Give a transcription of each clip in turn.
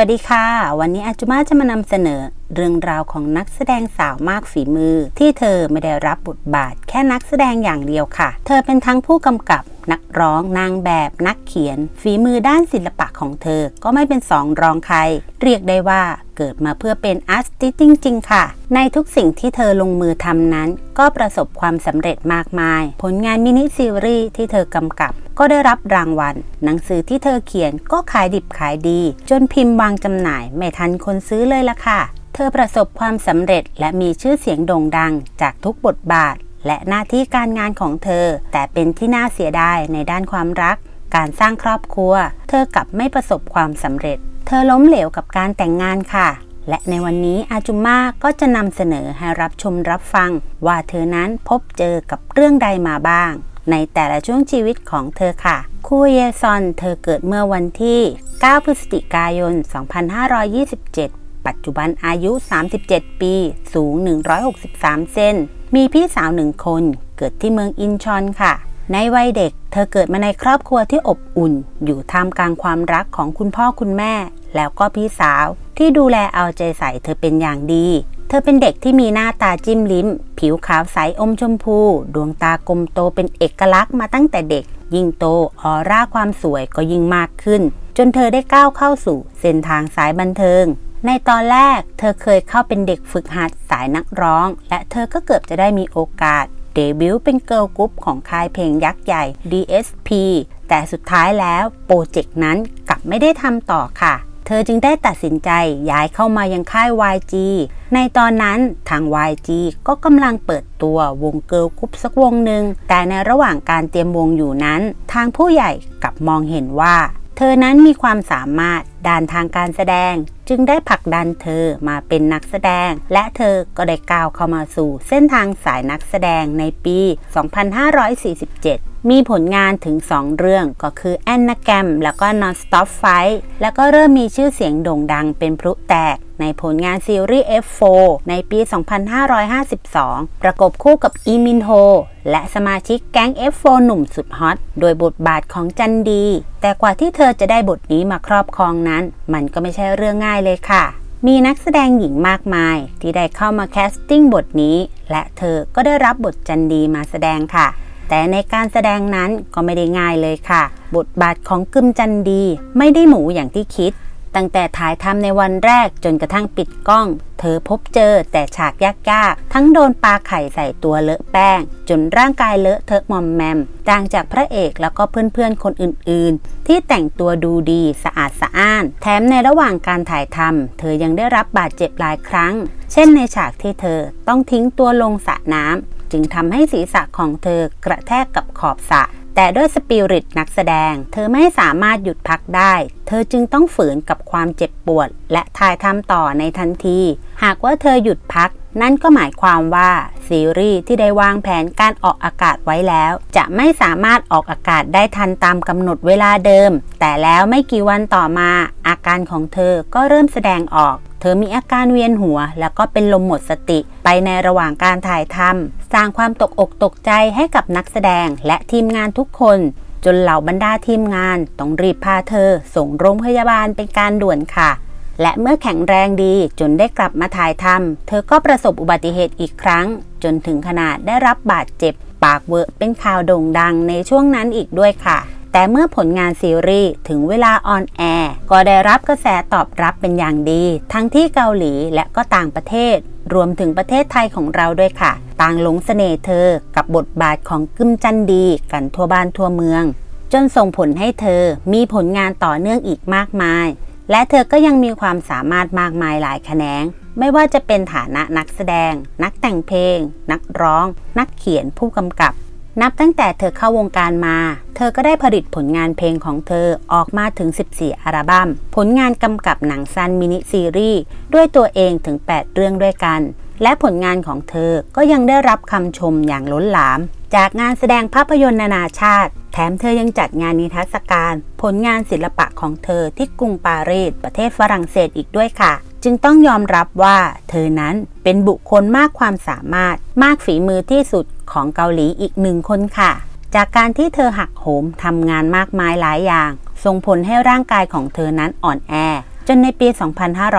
วัสดีค่ะ วันนี้อาจุมาจะมานำเสนอเรื่องราวของนักแสดงสาวมากฝีมือ ที่เธอไม่ได้รับบทบาทแค่นักแสดงอย่างเดียวค่ะ เธอเป็นทั้งผู้กำกับ นักร้อง นางแบบนักเขียน ฝีมือด้านศิลปะของเธอ ก็ไม่เป็นสองรองใคร เรียกได้ว่าเกิดมาเพื่อเป็นอาร์ติสต์จริง ๆ ค่ะ ในทุกสิ่งที่เธอลงมือทำนั้น ก็ประสบความสำเร็จมากมาย ผลงานมินิซีรีส์ที่เธอกำกับ ก็ได้รับรางวัล หนังสือที่เธอเขียนก็ขายดิบขายดี จนพิมพ์วางจำหน่ายไม่ทันคนซื้อเลยล่ะค่ะ เธอประสบความสำเร็จและมีชื่อเสียงโด่งดังจากทุกบทบาท และหน้าที่การงานของเธอ แต่เป็นที่น่าเสียดายในด้านความรัก การสร้างครอบครัว เธอกลับไม่ประสบความสำเร็จ เธอล้มเหลวกับการแต่งงานค่ะ และในวันนี้อาจุม่าก็จะนำเสนอให้รับชมรับฟัง ว่าเธอนั้นพบเจอกับเรื่องใดมาบ้าง ในแต่ละช่วงชีวิตของเธอค่ะคูเยซอนเธอเกิดเมื่อวันที่ 9 พฤศจิกายน 2527 ปัจจุบันอายุ 37 ปี สูง 163 เซน มีพี่สาวหนึ่งคนเกิดที่เมืองอินชอนค่ะ ในวัยเด็ก เธอเกิดมาในครอบครัวที่อบอุ่น อยู่ท่ามกลางความรักของคุณพ่อคุณแม่ แล้วก็พี่สาวที่ดูแลเอาใจใส่เธอเป็นอย่างดี เธอเป็นเด็กที่มีหน้าตาจิ้มลิ้ม ผิวขาวใสอมชมพู ดวงตากลมโตเป็นเอกลักษณ์มาตั้งแต่เด็ก ยิ่งโตออร่าความสวยก็ยิ่งมากขึ้น จนเธอได้ก้าวเข้าสู่เส้นทางสายบันเทิง ในตอนแรกเธอเคยเข้าเป็นเด็กฝึกหัดสายนักร้อง และเธอก็เกือบจะได้มีโอกาสเดบิวต์เป็นเกิร์ลกรุ๊ปของค่ายเพลงยักษ์ใหญ่ DSP แต่สุดท้ายแล้วโปรเจกต์นั้นกลับไม่ได้ทำต่อค่ะ เธอจึงได้ตัดสินใจย้ายเข้ามายังค่าย YG ในตอนนั้นทาง YG ก็กำลังเปิดตัววงเกิร์ลกรุ๊ปสักวงหนึ่ง แต่ในระหว่างการเตรียมวงอยู่นั้น ทางผู้ใหญ่กลับมองเห็นว่า เธอนั้นมีความสามารถด้านทางการแสดง จึงได้ผลักดันเธอมาเป็นนักแสดง และเธอก็ได้ก้าวเข้ามาสู่เส้นทางสายนักแสดงในปี 2547 มีผลงานถึง 2 เรื่องก็คือแอนนาแกมแล้วก็ Non-Stop Fight แล้วก็เริ่มมีชื่อเสียงโด่งดังเป็นพลุแตกในผลงานซีรีส์ F4 ในปี 2552 ประกบคู่กับอีมินโฮ และสมาชิกแก๊ง F4 หนุ่มสุดฮอต โดยบทบาทของจันดี แต่กว่าที่เธอจะได้บทนี้มาครอบครองนั้น มันก็ไม่ใช่เรื่องง่ายเลยค่ะ มีนักแสดงหญิงมากมาย ที่ได้เข้ามาแคสติ้งบทนี้ และเธอก็ได้รับบทจันดีมาแสดงค่ะ แต่ในการแสดงนั้นก็ไม่ได้ง่ายเลยค่ะ บทบาทของกึมจันดี ไม่ได้หมูอย่างที่คิด ตั้งแต่ถ่ายทำในวันแรกจนกระทั่งปิดกล้อง เธอพบเจอแต่ฉากยากๆ ทั้งโดนปลาไข่ใส่ตัวเลอะแป้ง จนร่างกายเลอะเทอะมอมแมมต่างจากพระเอกแล้วก็เพื่อนๆคนอื่นๆ ที่แต่งตัวดูดีสะอาดสะอ้าน แถมในระหว่างการถ่ายทำเธอยังได้รับบาดเจ็บหลายครั้ง เช่นในฉากที่เธอต้องทิ้งตัวลงสระน้ำ จึงทำให้ศีรษะของเธอกระแทกกับขอบสระแต่ด้วยสปิริตนักแสดง เธอไม่สามารถหยุดพักได้ เธอจึงต้องฝืนกับความเจ็บปวด และถ่ายทำต่อในทันที หากว่าเธอหยุดพัก นั่นก็หมายความว่า ซีรีส์ที่ได้วางแผนการออกอากาศไว้แล้ว จะไม่สามารถออกอากาศได้ทันตามกำหนดเวลาเดิม แต่แล้วไม่กี่วันต่อมา อาการของเธอก็เริ่มแสดงออก เธอมีอาการเวียนหัว แล้วก็เป็นลมหมดสติไปในระหว่างการถ่ายทำสร้างความตกอกตกใจให้กับนักแสดงและทีมงานทุกคน จนเหล่าบรรดาทีมงาน ต้องรีบพาเธอ ส่งโรงพยาบาลเป็นการด่วนค่ะ และเมื่อแข็งแรงดีจนได้กลับมาถ่ายทำเธอก็ประสบอุบัติเหตุอีกครั้ง จนถึงขนาดได้รับบาดเจ็บ ปากเวอะเป็นข่าวโด่งดังในช่วงนั้นอีกด้วยค่ะ แต่เมื่อผลงานซีรีส์ถึงเวลาออนแอร์ก็ได้รับกระแสตอบรับเป็นอย่างดี ทั้งที่เกาหลีและก็ต่างประเทศ รวมถึงประเทศไทยของเราด้วยค่ะ ต่างหลงเสน่ห์เธอ กับบทบาทของกึมจันดี กันทั่วบ้านทั่วเมือง จนส่งผลให้เธอมีผลงานต่อเนื่องอีกมากมาย และเธอก็ยังมีความสามารถมากมายหลายแขนงไม่ว่าจะเป็นฐานะนักแสดง นักแต่งเพลง นักร้อง นักเขียนผู้กำกับ นับตั้งแต่เธอเข้าวงการมา เธอก็ได้ผลิตผลงานเพลงของเธอออกมาถึง 14 อัลบั้ม ผลงานกำกับหนังสั้นมินิซีรีส์ด้วยตัวเองถึง 8 เรื่องด้วยกัน และผลงานของเธอก็ยังได้รับคำชมอย่างล้นหลาม จากงานแสดงภาพยนตร์นานาชาติ แถมเธอยังจัดงานนิทรรศการ ผลงานศิลปะของเธอที่กรุงปารีสประเทศฝรั่งเศสอีกด้วยค่ะ จึงต้องยอมรับว่า เธอนั้นเป็นบุคคลมากความสามารถมากฝีมือที่สุดของเกาหลีอีกหนึ่งคนค่ะ จากการที่เธอหักโหมทำงานมากมายหลายอย่าง ส่งผลให้ร่างกายของเธอนั้นอ่อนแอ จนในปี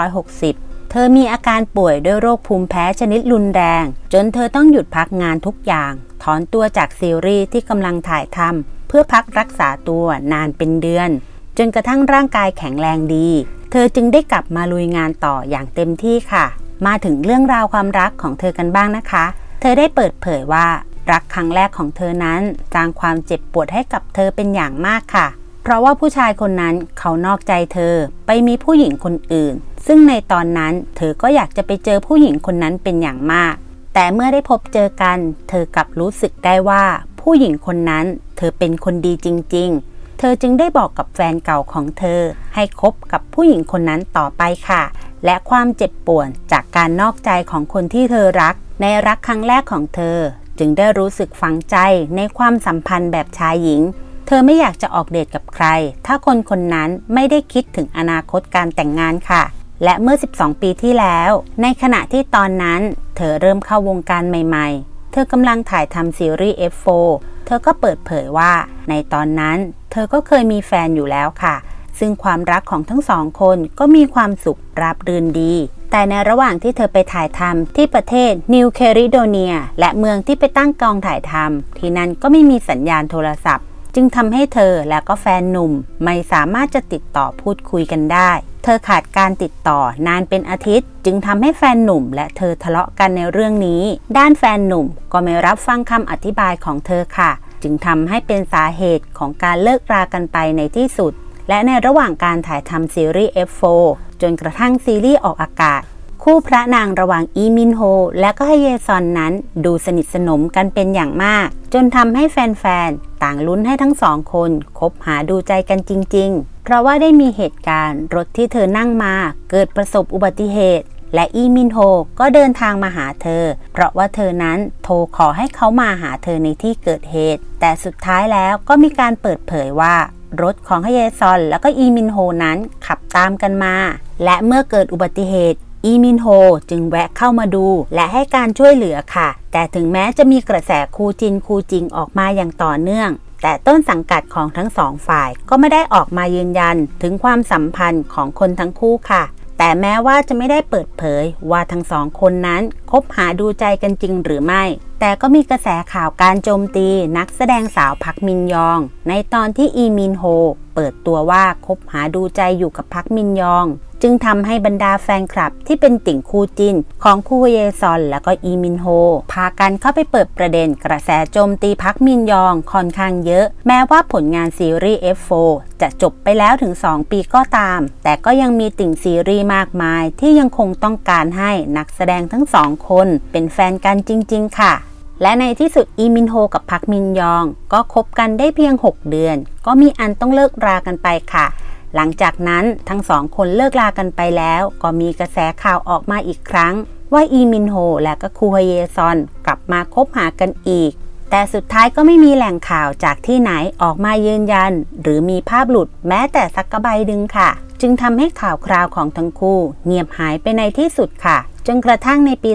2560 เธอมีอาการป่วยด้วยโรคภูมิแพ้ชนิดรุนแรง จนเธอต้องหยุดพักงานทุกอย่าง ถอนตัวจากซีรีส์ที่กำลังถ่ายทำเพื่อพักรักษาตัวนานเป็นเดือน จนกระทั่งร่างกายแข็งแรงดี เธอจึงได้กลับมาลุยงานต่ออย่างเต็มที่ค่ะ มาถึงเรื่องราวความรักของเธอกันบ้างนะคะ เธอได้เปิดเผยว่ารักครั้งแรกของเธอนั้นสร้างความเจ็บปวดให้กับเธอเป็นอย่างมากค่ะ เพราะว่าผู้ชายคนนั้นเขานอกใจเธอไปมีผู้หญิงคนอื่น ซึ่งในตอนนั้นเธอก็อยากจะไปเจอผู้หญิงคนนั้นเป็นอย่างมาก แต่เมื่อได้พบเจอกัน เธอกลับรู้สึกได้ว่า ผู้หญิงคนนั้น เธอเป็นคนดีจริง ๆ เธอจึงได้บอกกับแฟนเก่าของเธอ ให้คบกับผู้หญิงคนนั้นต่อไปค่ะ และความเจ็บปวดจากการนอกใจของคนที่เธอรัก ในรักครั้งแรกของเธอ จึงได้รู้สึกฝังใจในความสัมพันธ์แบบชายหญิง เธอไม่อยากจะออกเดทกับใคร ถ้าคนคนนั้นไม่ได้คิดถึงอนาคตการแต่งงานค่ะและเมื่อ 12 ปีที่แล้ว ในขณะที่ตอนนั้น เธอเริ่มเข้าวงการใหม่ ๆ เธอกำลังถ่ายทำซีรีส์ F4 เธอก็เปิดเผยว่า ในตอนนั้น เธอก็เคยมีแฟนอยู่แล้วค่ะ ซึ่งความรักของทั้งสองคนก็มีความสุขราบรื่นดี แต่ในระหว่างที่เธอไปถ่ายทำที่ประเทศนิวแคริโดเนีย และเมืองที่ไปตั้งกองถ่ายทำที่นั่นก็ไม่มีสัญญาณโทรศัพท์ จึงทำให้เธอและก็แฟนหนุ่มไม่สามารถจะติดต่อพูดคุยกันได้ เธอขาดการติดต่อนานเป็นอาทิตย์ จึงทำให้แฟนหนุ่ม และเธอทะเลาะกันในเรื่องนี้ ด้านแฟนหนุ่มก็ไม่รับฟังคำอธิบายของเธอค่ะ จึงทำให้เป็นสาเหตุของการเลิกรากันไปในที่สุด และในระหว่างการถ่ายทำซีรีส์ F4 จนกระทั่งซีรีส์ออกอากาศ คู่พระนางระหว่างอีมินโฮ และก็ฮเยซอนนั้นดูสนิทสนมกันเป็นอย่างมาก จนทำให้แฟนๆ ต่างลุ้นให้ทั้งสองคนคบหาดูใจกันจริง ๆ เพราะว่าได้มีเหตุการณ์รถที่เธอนั่งมาเกิดประสบอุบัติเหตุ และอีมินโฮก็เดินทางมาหาเธอ เพราะว่าเธอนั้นโทรขอให้เขามาหาเธอในที่เกิดเหตุ แต่สุดท้ายแล้วก็มีการเปิดเผยว่ารถของฮเยซอนแล้วก็อีมินโฮนั้นขับตามกันมา และเมื่อเกิดอุบัติเหตุอีมินโฮจึงแวะเข้ามาดู และให้การช่วยเหลือค่ะ แต่ถึงแม้จะมีกระแสคูจินคูจริงออกมาอย่างต่อเนื่อง แต่ต้นสังกัดของทั้งสองฝ่ายก็ไม่ได้ออกมายืนยันถึงความสัมพันธ์ของคนทั้งคู่ค่ะ แต่แม้ว่าจะไม่ได้เปิดเผยว่าทั้งสองคนนั้นคบหาดูใจกันจริงหรือไม่ แต่ก็มีกระแสข่าวการโจมตีนักแสดงสาวพักมินยอง ในตอนที่อีมินโฮเปิดตัวว่าคบหาดูใจอยู่กับพักมินยอง จึงทำให้บรรดาแฟนคลับที่เป็นติ่งคู่จินของคู่เยซอนและก็อีมินโฮ พากันเข้าไปเปิดประเด็นกระแสโจมตีพักมินยองค่อนข้างเยอะ แม้ว่าผลงานซีรีส์ F4 จะจบไปแล้วถึง 2 ปีก็ตาม แต่ก็ยังมีติ่งซีรีส์มากมาย ที่ยังคงต้องการให้นักแสดงทั้งสองคน เป็นแฟนกันจริง ๆ ค่ะและในที่สุดอีมินโฮกับพักมินยอง ก็คบกันได้เพียง 6 เดือน ก็มีอันต้องเลิกรากันไปค่ะ หลังจากนั้นทั้งสองคนเลิกลากันไปแล้ว ก็มีกระแสข่าวออกมาอีกครั้ง ว่าอีมินโฮและก็คูฮเยซอนกลับมาคบหากันอีก แต่สุดท้ายก็ไม่มีแหล่งข่าวจากที่ไหนออกมายืนยัน หรือมีภาพหลุดแม้แต่สักกระใบดึงค่ะ จึงทำให้ข่าวคราวของทั้งคู่ เงียบหายไปในที่สุดค่ะ จนกระทั่งในปี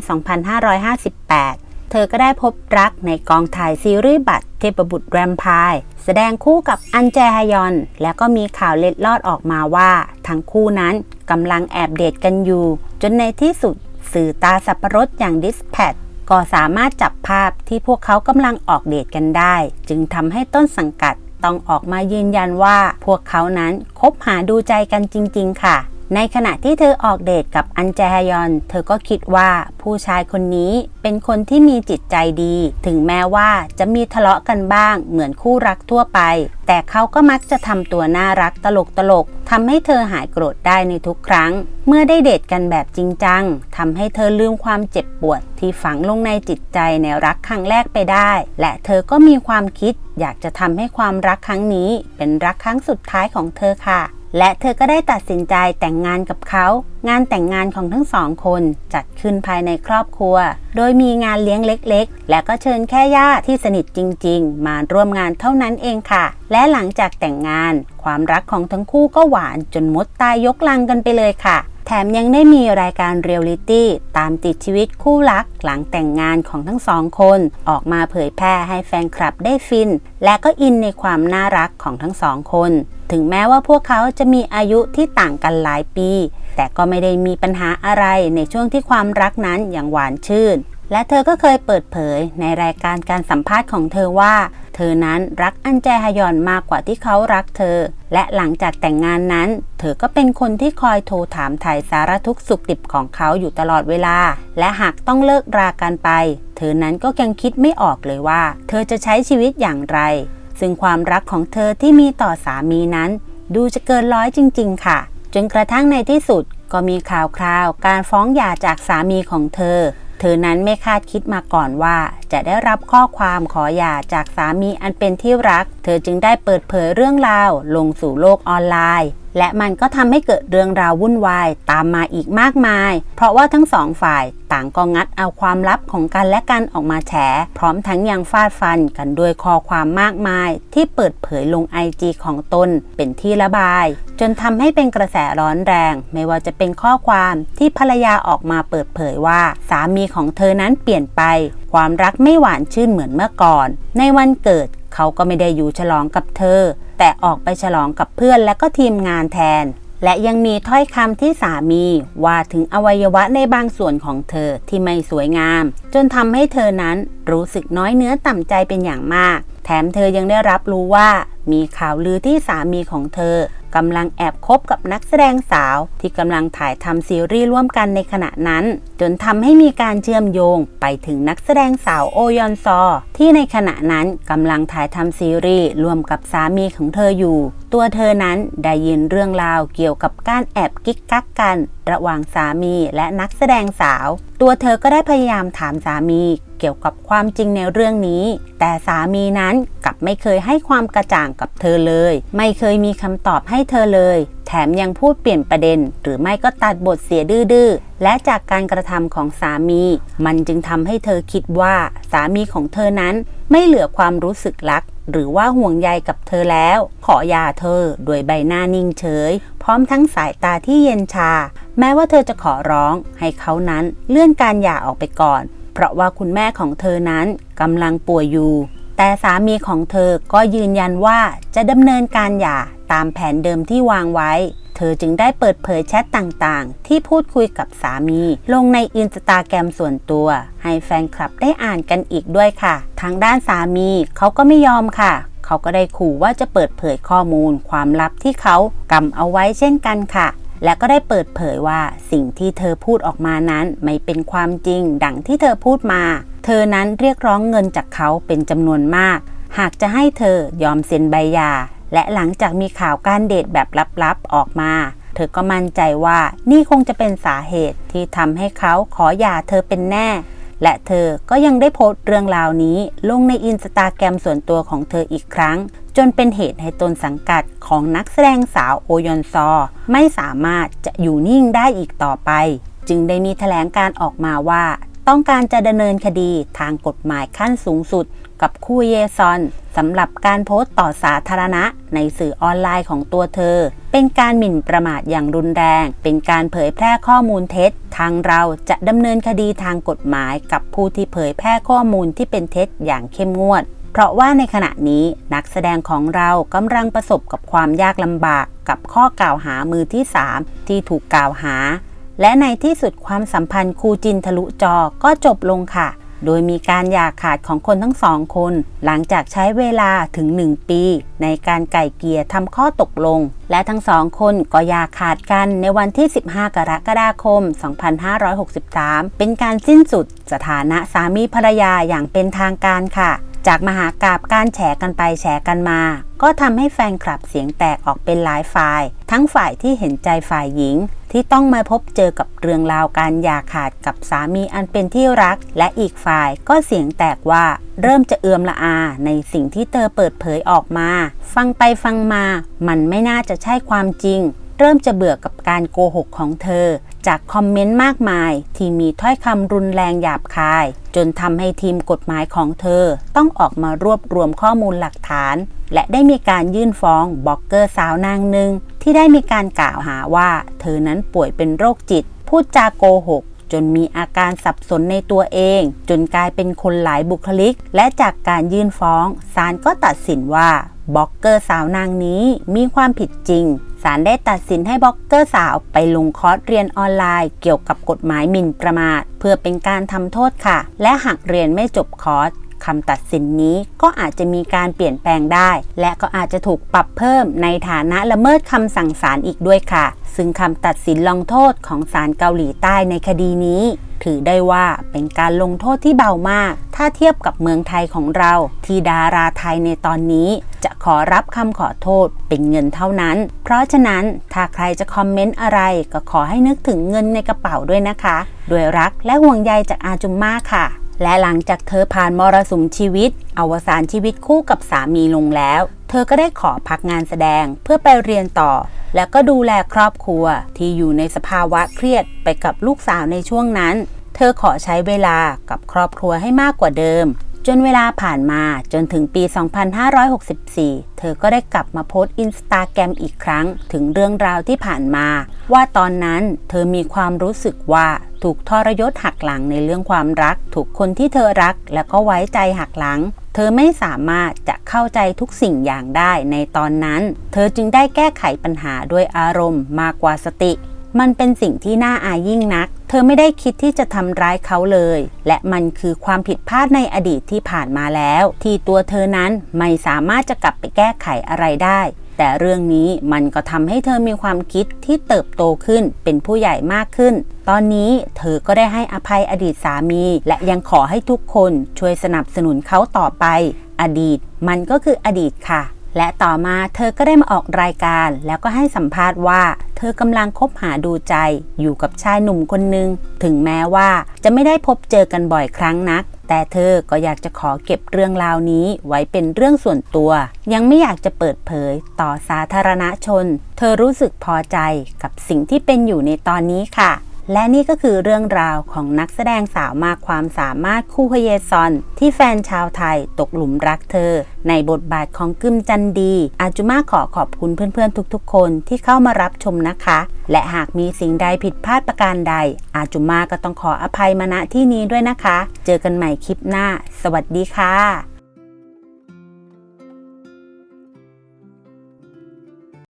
2558 เธอก็ได้พบรักในกองถ่ายซีรีส์บัตรเทพบุตรแรมพร์แสดงคู่กับอันแจฮยอน แล้วก็มีข่าวเล็ดลอดออกมาว่า ทั้งคู่นั้นกำลังแอบเดทกันอยู่ จนในที่สุดสื่อตาสับปะรดอย่างดิสแพดก็สามารถจับภาพที่พวกเขากำลังออกเดทกันได้ จึงทำให้ต้นสังกัดต้องออกมายืนยันว่า พวกเขานั้นคบหาดูใจกันจริง ๆ ค่ะ ในขณะที่เธอออกเดทกับอันแจฮยอน เธอก็คิดว่าผู้ชายคนนี้เป็นคนที่มีจิตใจดี ถึงแม้ว่าจะมีทะเลาะกันบ้างเหมือนคู่รักทั่วไป แต่เขาก็มักจะทำตัวน่ารักตลกตลกๆทำให้เธอหายโกรธได้ในทุกครั้ง เมื่อได้เดทกันแบบจริงจังทำให้เธอลืมความเจ็บปวด ที่ฝังลงในจิตใจในรักครั้งแรกไปได้ และเธอก็มีความคิด อยากจะทำให้ความรักครั้งนี้ เป็นรักครั้งสุดท้ายของเธอค่ะ และเธอก็ได้ตัดสินใจแต่งงานกับเขา งานแต่งงานของทั้งสองคนจัดขึ้นภายในครอบครัว โดยมีงานเลี้ยงเล็ก ๆ และก็เชิญแค่ญาติที่สนิทจริง ๆ มาร่วมงานเท่านั้นเองค่ะ และหลังจากแต่งงาน ความรักของทั้งคู่ก็หวานจนมดตายยกลังกันไปเลยค่ะ แถมยังได้มีรายการเรียลลิตี้ตามติดชีวิตคู่รักหลังแต่งงานของทั้งสองคน ออกมาเผยแพร่ให้แฟนคลับได้ฟิน และก็อินในความน่ารักของทั้งสองคน ถึงแม้ว่าพวกเขาจะมีอายุที่ต่างกันหลายปี แต่ก็ไม่ได้มีปัญหาอะไรในช่วงที่ความรักนั้นอย่างหวานชื่น และเธอก็เคยเปิดเผยในรายการการสัมภาษณ์ของเธอว่า เธอนั้นรักอันแจฮยอนมากกว่าที่เขารักเธอ และหลังจากแต่งงานนั้น เธอก็เป็นคนที่คอยโทรถามถ่ายสารทุกสุขดิบของเขาอยู่ตลอดเวลา และหากต้องเลิกรากันไป เธอนั้นก็ยังคิดไม่ออกเลยว่า เธอจะใช้ชีวิตอย่างไร ซึ่งความรักของเธอที่มีต่อสามีนั้น ดูจะเกินร้อยจริง ๆ ค่ะ จนกระทั่งในที่สุดก็มีข่าวคราวการฟ้องหย่าจากสามีของเธอ เธอนั้นไม่คาดคิดมาก่อนว่า จะได้รับข้อความขอหย่าจากสามีอันเป็นที่รัก เธอจึงได้เปิดเผยเรื่องราวลงสู่โลกออนไลน์ และมันก็ทำให้เกิดเรื่องราววุ่นวายตามมาอีกมากมาย เพราะว่าทั้งสองฝ่ายต่างก็งัดเอาความลับของกันและกันออกมาแฉ พร้อมทั้งยังฟาดฟันกันด้วยข้อความมากมาย ที่เปิดเผยลงไอจีของตนเป็นที่ระบาย จนทำให้เป็นกระแสร้อนแรง ไม่ว่าจะเป็นข้อความที่ภรรยาออกมาเปิดเผยว่า สามีของเธอนั้นเปลี่ยนไป ความรักไม่หวานชื่นเหมือนเมื่อก่อน ในวันเกิดเขาก็ไม่ได้อยู่ฉลองกับเธอ แต่ออกไปฉลองกับเพื่อนและก็ทีมงานแทน และยังมีถ้อยคำที่สามีว่าถึงอวัยวะในบางส่วนของเธอที่ไม่สวยงาม จนทำให้เธอนั้นรู้สึกน้อยเนื้อต่ำใจเป็นอย่างมาก แถมเธอยังได้รับรู้ว่า มีข่าวลือที่สามีของเธอกำลังแอบคบกับนักแสดงสาว ที่กำลังถ่ายทำซีรีส์ร่วมกันในขณะนั้น จนทำให้มีการเชื่อมโยงไปถึงนักแสดงสาวโอยอนซอ ที่ในขณะนั้นกำลังถ่ายทำซีรีส์ร่วมกับสามีของเธออยู่ ตัวเธอนั้นได้ยินเรื่องราวเกี่ยวกับการแอบกิ๊กกักกัน ระหว่างสามีและนักแสดงสาว ตัวเธอก็ได้พยายามถามสามีเกี่ยวกับความจริงในเรื่องนี้ แต่สามีนั้นกลับไม่เคยให้ความกระจ่างกับเธอเลย ไม่เคยมีคำตอบให้เธอเลย แถมยังพูดเปลี่ยนประเด็น หรือไม่ก็ตัดบทเสียดื้อๆและจากการกระทำของสามี มันจึงทำให้เธอคิดว่าสามีของเธอนั้นไม่เหลือความรู้สึกรัก หรือว่าห่วงใยกับเธอแล้ว ขอหยาเธอโดยใบหน้านิ่งเฉย พร้อมทั้งสายตาที่เย็นชา แม้ว่าเธอจะขอร้องให้เขานั้นเลื่อนการหย่าออกไปก่อน เพราะว่าคุณแม่ของเธอนั้นกำลังป่วยอยู่ แต่สามีของเธอก็ยืนยันว่าจะดำเนินการหย่าตามแผนเดิมที่วางไว้ เธอจึงได้เปิดเผยแชทต่างๆ ที่พูดคุยกับสามี ลงในอินสตาแกรมส่วนตัว ให้แฟนคลับได้อ่านกันอีกด้วยค่ะ ทางด้านสามีเขาก็ไม่ยอมค่ะ เขาก็ได้ขู่ว่าจะเปิดเผยข้อมูล ความลับที่เขากำเอาไว้เช่นกันค่ะ และก็ได้เปิดเผยว่าสิ่งที่เธอพูดออกมานั้นไม่เป็นความจริง ดังที่เธอพูดมา เธอนั้นเรียกร้องเงินจากเขาเป็นจำนวนมาก หากจะให้เธอยอมเซ็นใบหย่าและหลังจากมีข่าวการเดทแบบลับๆออกมา เธอก็มั่นใจว่านี่คงจะเป็นสาเหตุที่ทำให้เขาขอหย่าเธอเป็นแน่ และเธอก็ยังได้โพสต์เรื่องราวนี้ลงในอินสตาแกรมส่วนตัวของเธออีกครั้ง จนเป็นเหตุให้ตนสังกัดของนักแสดงสาวโอยอนซอ ไม่สามารถจะอยู่นิ่งได้อีกต่อไป จึงได้มีแถลงการออกมาว่า ต้องการจะดำเนินคดีทางกฎหมายขั้นสูงสุด กับคู่เยซอนสำหรับการโพสต์ต่อสาธารณะในสื่อออนไลน์ของตัวเธอ เป็นการหมิ่นประมาทอย่างรุนแรง เป็นการเผยแพร่ข้อมูลเท็จ ทางเราจะดำเนินคดีทางกฎหมายกับผู้ที่เผยแพร่ข้อมูลที่เป็นเท็จอย่างเข้มงวด เพราะว่าในขณะนี้นักแสดงของเรากำลังประสบกับความยากลำบากกับข้อกล่าวหามือที่ 3 ที่ถูกกล่าวหา และในที่สุดความสัมพันธ์คูจินทะลุจอก็จบลงค่ะ โดยมีการหย่าขาดของคนทั้งสองคน หลังจากใช้เวลาถึง 1 ปี ในการไก่เกลี่ยทำข้อตกลง และทั้งสองคนก็หย่าขาดกันในวันที่ 15 กรกฎาคม 2563 เป็นการสิ้นสุดสถานะสามีภรรยาอย่างเป็นทางการค่ะ จากมหากราบการแฉกันไปแฉกันมา ก็ทำให้แฟนคลับเสียงแตกออกเป็นหลายฝ่าย ทั้งฝ่ายที่เห็นใจฝ่ายหญิง ที่ต้องมาพบเจอกับเรื่องราวการหย่าขาดกับสามีอันเป็นที่รัก และอีกฝ่ายก็เสียงแตกว่าเริ่มจะเอือมละอา ในสิ่งที่เธอเปิดเผยออกมา ฟังไปฟังมา มันไม่น่าจะใช่ความจริงเริ่มจะเบื่อกับการโกหกของเธอ จากคอมเมนต์มากมาย ที่มีถ้อยคำรุนแรงหยาบคาย จนทำให้ทีมกฎหมายของเธอ ต้องออกมารวบรวมข้อมูลหลักฐาน และได้มีการยื่นฟ้องบล็อกเกอร์สาวนางหนึ่งที่ได้มีการกล่าวหาว่า เธอนั้นป่วยเป็นโรคจิต พูดจาโกหกจนมีอาการสับสนในตัวเอง จนกลายเป็นคนหลายบุคลิก และจากการยื่นฟ้องศาลก็ตัดสินว่า บล็อกเกอร์สาวนางนี้มีความผิดจริง ศาลได้ตัดสินให้บล็อกเกอร์สาวไปลงคอร์สเรียนออนไลน์ เกี่ยวกับกฎหมายหมิ่นประมาท เพื่อเป็นการทำโทษค่ะ และหากเรียนไม่จบคอร์สคำตัดสินนี้ก็อาจจะมีการเปลี่ยนแปลงได้ และก็อาจจะถูกปรับเพิ่มในฐานะละเมิดคำสั่งศาลอีกด้วยค่ะ ซึ่งคำตัดสินลงโทษของศาลเกาหลีใต้ในคดีนี้ ถือได้ว่าเป็นการลงโทษที่เบามาก ถ้าเทียบกับเมืองไทยของเรา ที่ดาราไทยในตอนนี้ จะขอรับคำขอโทษเป็นเงินเท่านั้น เพราะฉะนั้นถ้าใครจะคอมเมนต์อะไร ก็ขอให้นึกถึงเงินในกระเป๋าด้วยนะคะ ด้วยรักและห่วงใยจากอาจุมมาค่ะและหลังจากเธอผ่านมรสุมชีวิต อวสานชีวิตคู่กับสามีลงแล้ว ธอก็ได้ขอพักงานแสดงเพื่อไปเรียนต่อ แล้วก็ดูแลครอบครัวที่อยู่ในสภาวะเครียดไปกับลูกสาวในช่วงนั้น เธอขอใช้เวลากับครอบครัวให้มากกว่าเดิม จนเวลาผ่านมาจนถึงปี 2564 เธอก็ได้กลับมาโพสต์อินสตาแกรมอีกครั้ง ถึงเรื่องราวที่ผ่านมา ว่าตอนนั้นเธอมีความรู้สึกว่า ถูกทรยศหักหลังในเรื่องความรัก ถูกคนที่เธอรักและก็ไว้ใจหักหลัง เธอไม่สามารถจะเข้าใจทุกสิ่งอย่างได้ในตอนนั้น เธอจึงได้แก้ไขปัญหาด้วยอารมณ์มากกว่าสติ มันเป็นสิ่งที่น่าอายยิ่งนัก เธอไม่ได้คิดที่จะทำร้ายเขาเลย และมันคือความผิดพลาดในอดีตที่ผ่านมาแล้ว ที่ตัวเธอนั้นไม่สามารถจะกลับไปแก้ไขอะไรได้ แต่เรื่องนี้มันก็ทำให้เธอมีความคิดที่เติบโตขึ้นเป็นผู้ใหญ่มากขึ้น ตอนนี้เธอก็ได้ให้อภัยอดีตสามี และยังขอให้ทุกคนช่วยสนับสนุนเขาต่อไป อดีตมันก็คืออดีตค่ะ และต่อมาเธอก็ได้มาออกรายการ แล้วก็ให้สัมภาษณ์ว่า เธอกำลังคบหาดูใจอยู่กับชายหนุ่มคนหนึ่งถึงแม้ว่าจะไม่ได้พบเจอกันบ่อยครั้งนัก แต่เธอก็อยากจะขอเก็บเรื่องราวนี้ไว้เป็นเรื่องส่วนตัว ยังไม่อยากจะเปิดเผยต่อสาธารณชน เธอรู้สึกพอใจกับสิ่งที่เป็นอยู่ในตอนนี้ค่ะ และนี่ก็คือเรื่องราวของนักแสดงสาวมากความสามารถคู่ฮเยซอน ที่แฟนชาวไทยตกหลุมรักเธอ ในบทบาทของกึมจันดี อาจุมาขอขอบคุณเพื่อนๆ ทุกๆ คนที่เข้ามารับชมนะคะ และหากมีสิ่งใดผิดพลาดประการใด อาจุมาก็ต้องขออภัยมาณที่นี้ด้วยนะคะ เจอกันใหม่คลิปหน้า สวัสดีค่ะ